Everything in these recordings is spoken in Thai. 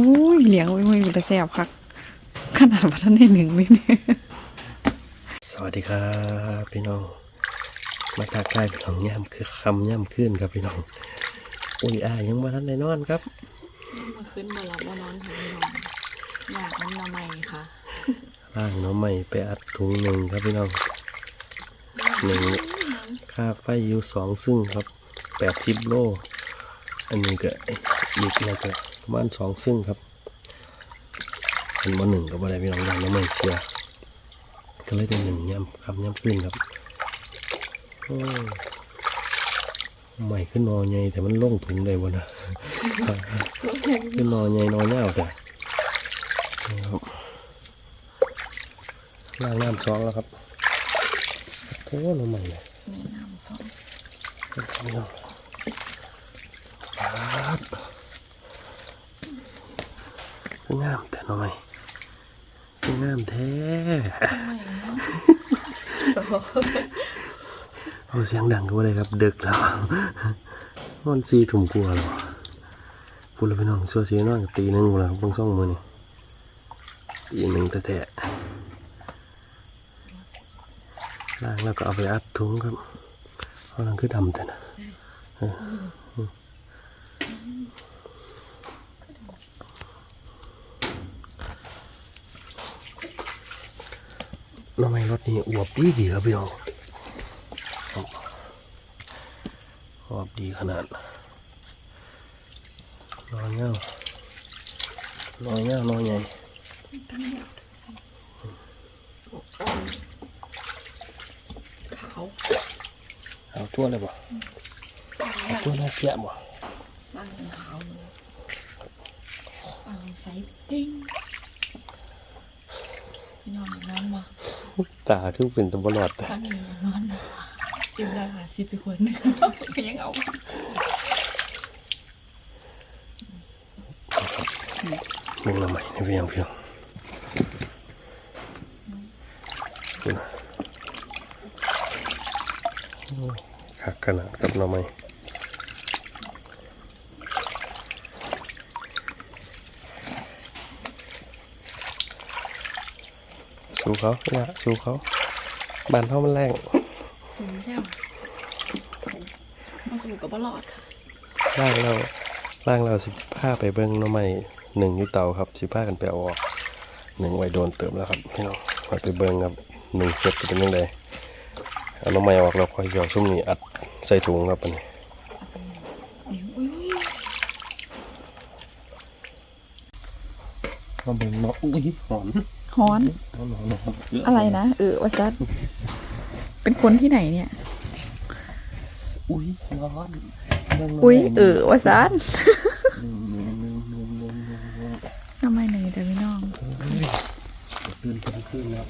อุ้ยเหลียงอุ้ยอุ้ยมันจะแสบคักขนาดว่าท่านได้หนึ่งวิเนี่ยสวัสดีครับพี่น้อง มาทักทายพี่น้องย่ำคือคำย่ำขึ้นครับพี่น้อง อุ้ยอ้ายยังมาทันได้นอนครับมาขึ้นมาหลับมานอนของน้องอยากน้ำละไมค่ะล่างหน้องใหม่ไปอัดถุงหนึ่งครับพี่น้องหนึ่งค่าไฟอยู่สองซึ่งครับแปดสิบโล อันนี้ก็อีกแล้วก็ ประมาณสองซึ่งครับอันมาหนึ่งก็บ่ได้พี่น้องย่างหน้องใหม่เสียก็เลยได้หนึ่งย่ำครับย่ำขึ้นครับโอ้ยใหม่ขึ้นนอใหญ่แต่มันล่งถุงได้บ่นะขึ้นนอใหญ่นอเน่าวแต่นี่ครับล้างน้ำซองแล้วครับโอ้หน้ำใหม่เลยนี่น้ำส้มพี่น้องครับ คืองามแต่หน้ำใหม่คืองามแท้เอาเสียงดังก็ว่าเลยครับดึกแล้วมันซีถุ่มกลัวหรอพูดแล้วพี่น้องชัวซีนอนกับตีหนึงกูแล้วครับเบิ่งซ่องมือนี่ตีหนึ่งแท้ๆล้างแล้วก็เอาไปอัดถุงครับเอาลังคือดำแต่นะเออน้ำไม่ รถนี่อวบดีดีครับพี่น้องขอบดีขนาดนอนเงานอนเงานอนใหญ่เอาทั่วเลยบ่เอาทั่วน่าเสียบ่ตั้งเป็นขาวเอาใส่ปิ้งนอนนอนมา ตาทึ่งเป็นตัวบลอดแต่ตั้งอยู่นอนนะอยู่ได้ค่ะสิบไปคนหนึงยังเอามึงละใหม่นี่เพียงเพียงดูนะโอ้ยคักขนาดกับหน้ำใหม่ สู้เขาเนี่ยสู้เขาบ้านเขามันแรงสูงแล้วสูงมาสูงกับบลอดค่ะล่างเราล่างเราสิผ้าไปเบิ้งหน้ำใหม่หนึ่งอยุเตาครับสิผ้ากันไปเอาออกหนึ่งไว้โดนเติมแล้วครับพี่น้องมาไปเบิ้งครับหนึ่งเซตจะเป็นยังไงเอาหน้ำใหม่ออกเราคอยหยอดซุ่มนี้อัดใส่ถุงครับอันนี้เดี๋ยวอุ้ยมาเบิ้งเนาะอุ้ยหอม ฮ้อนหอมหอมหอมเยอะไรนะเออวาซัดเป็นคนที่ไหนเนี่ย อุ้ยร้อนเบิ่งอุ้ยหน่เออวาซัดหนึ่งหนึ่งหนึ่งหนึ่งหนึ่งหนึ่งหนึ่งทำไมหนึ่งแต่พี่น้องตื่นเต้นขึ้นแล้ว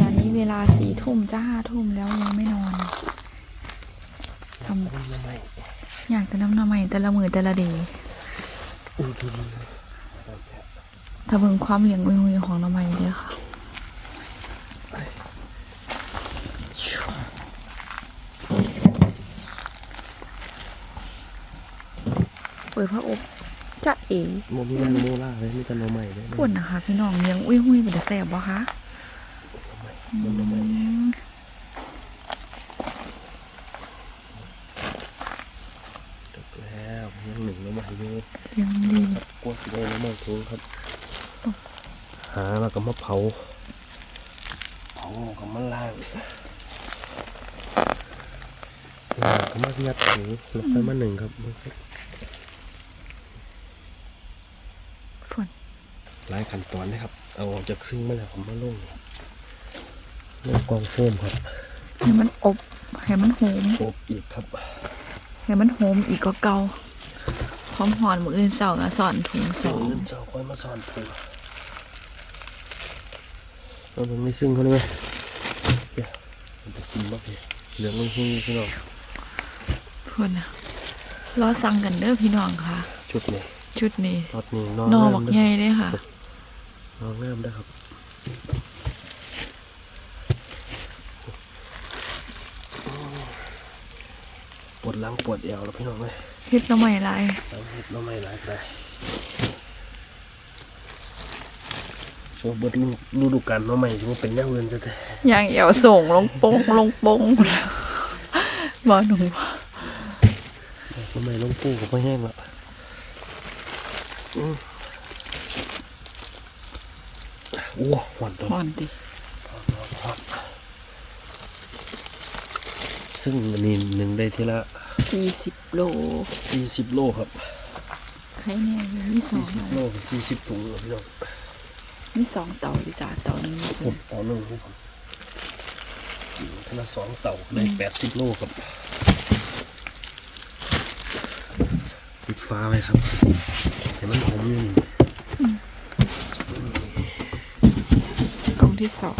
ตอนนี้เวลาสี่ทุ่มจะห้าทุ่มแล้วยังไม่นอนททำยังไงำอยากจะน้ำหน้ำใหม่แต่ละมือแต่ละเดี อุ้ยดูดูถ้าเบิ่งความเหลียงอุ้ยๆของหน้ำใหม่เด้อค่ะเปิดพระอบจะเอ๋โมมีแรงโมล่าเลยมีแต่หน้ำใหม่เลยพูดนะคะพี่น้องเลี้ยงอุ้ยหุยมันจะแสบบ่คะมันหน้ำใหม่อืมจบแล้วยังหนึ่งน้ำใหม่อยู่เลี้ยงดีกลัวสิได้น้ำมันทุงครับ หาแล้วก็มาเผาเผากับมาล่างล่างก็มายัดถุงแล้วค่อยมาหนึ่งครับฝนหลายขั้นตอนนะครับ เอาออกจากซึ่งมาแล้วผมมาลงลงกองโฟมครับให้มันอบให้มันโหมอบอีกครับให้มันโหมอีกก็เกาพร้อมหอนมืออื่นเสาร์ก็สอนถุงสเดี๋ยอวงเงินเจ้าค่อยมาสอนผม เอาลงในซึ่งเขาได้ไหมเดี๋ยวมันจะกินบ้างเลยเหลืองลงหุ้งพี่น้องฝนนะรอสั่งกันเด้อพี่น้องค่ะ ชุดนี้ชุดนี้รถนี้นอนนอน้ำบักเด้ใหอญ่เลยค่ะนอนน้ำได้อครับปวดหลังปวดเอวแล้วพี่น้องเลยเฮ็ดหน้ำใหม่ลายเอาเห็ดเราไม่หลายก็ได้ ช่วงเบิดฤฤดูกาลหน้องใหม่ที่มันเป็นแนวเงินจะแต่อย่างเอวส่งลงโปงลงโปงหมดแล้วบ่หนูว่าหน้องใหม่ลงปูก็ไม่แห้งละอืมโอ้หวานตัวห่อนดิซึ่งอันนี้หนึ่งได้ทีละสี่สิบโลสี่สิบโลครับใครเนี่ยอยู่มีสอสี่งสิบโลสี่สิบถุงครับพี่น้อง มีสองเต่าดิจ้าเต่านี้ผมเต่าหนึ่งครับผมทีละสองเต่าได้แปดสิบโลครับปิดฟ้าไว้ครับเห็นมันหอมอยู่นี่ กล่องที่สอง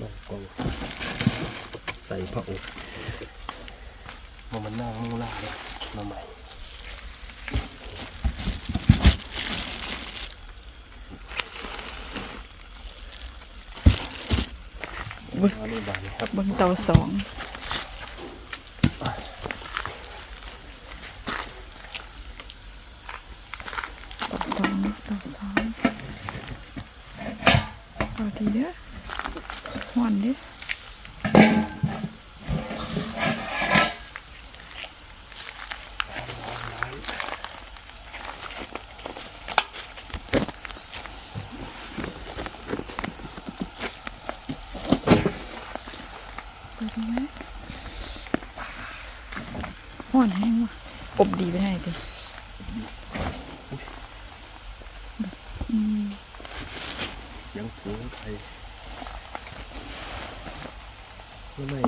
ลองกอง ใส่พระอบมันมันน่ามูล่าเลยมาใหม่เอาในบานครับเบิ้งเต่าสองเต่าสองเต่าสองเอาดีเด้อห่อนเด้อไปดีไหม ห่อนแห้งว่ะอบดีไปให้ดิอืมเสียงผูงไทยไม่ไม่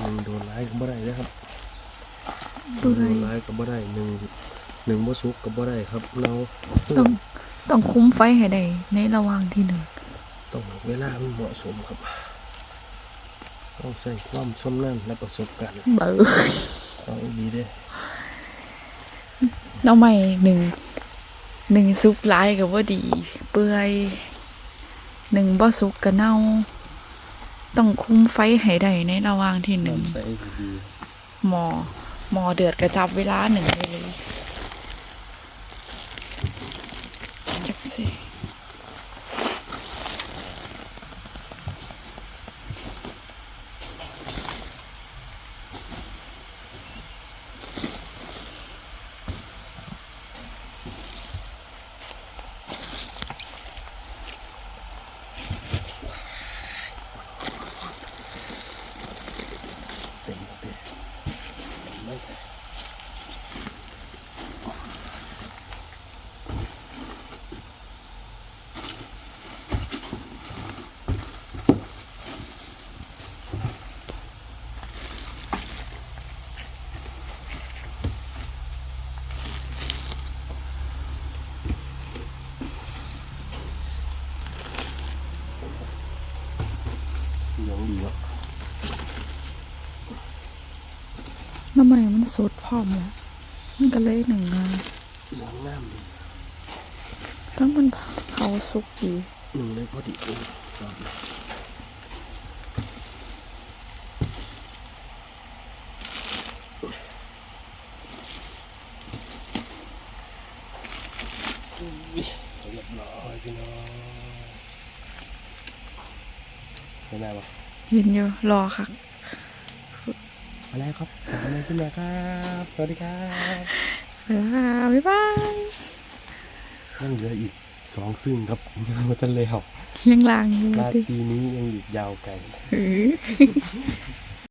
ยิงโดนร้ายก็บ่ได้นะครับดูเลโดยนร้ายก็บ่ได้หนึ่งหนึ่งบ่สุกก็บ่ได้ครับ เราต้องต้องคุ้มไฟให้ได้ในระหว่างที่หนึ่งต้องเวลามันเหมาะสมครับ ต้องใส่ความสมนั่นและประสบการณ์เบอร์ เอาอีดีเด้อน้องใหม่หนึ่งหนึ่งซุกร้ายกับว่าดี เปื่อยหนึ่งบ่ซุกกะเน่า ต้องคุ้มไฟให้ได้ในระหว่างที่หนึ่งใส่ดีหมอหมอเดือดกระจับเวลาหนึ่งได้เลย ดีวะน้ำใหม่มันสดพร้อมแล้วมันก็เลยหนึ่งงานยังน้ำดีต้องมันเขาสุกดีหนึ่งเลยพอดีเองครับเรียบร้อยพี่น้องเห็นไหมวะ เห็นอยู่รอค่ะมาแล้วครับขอบคุณขึ้นมาครับ สวัสดีครับเวลาบ๊ายบายยังเหลืออีกสองซึ่งครับมาตันเลยครับยังลางอยู่ราดิตรีนี้ยังอีกยาวไกลหือ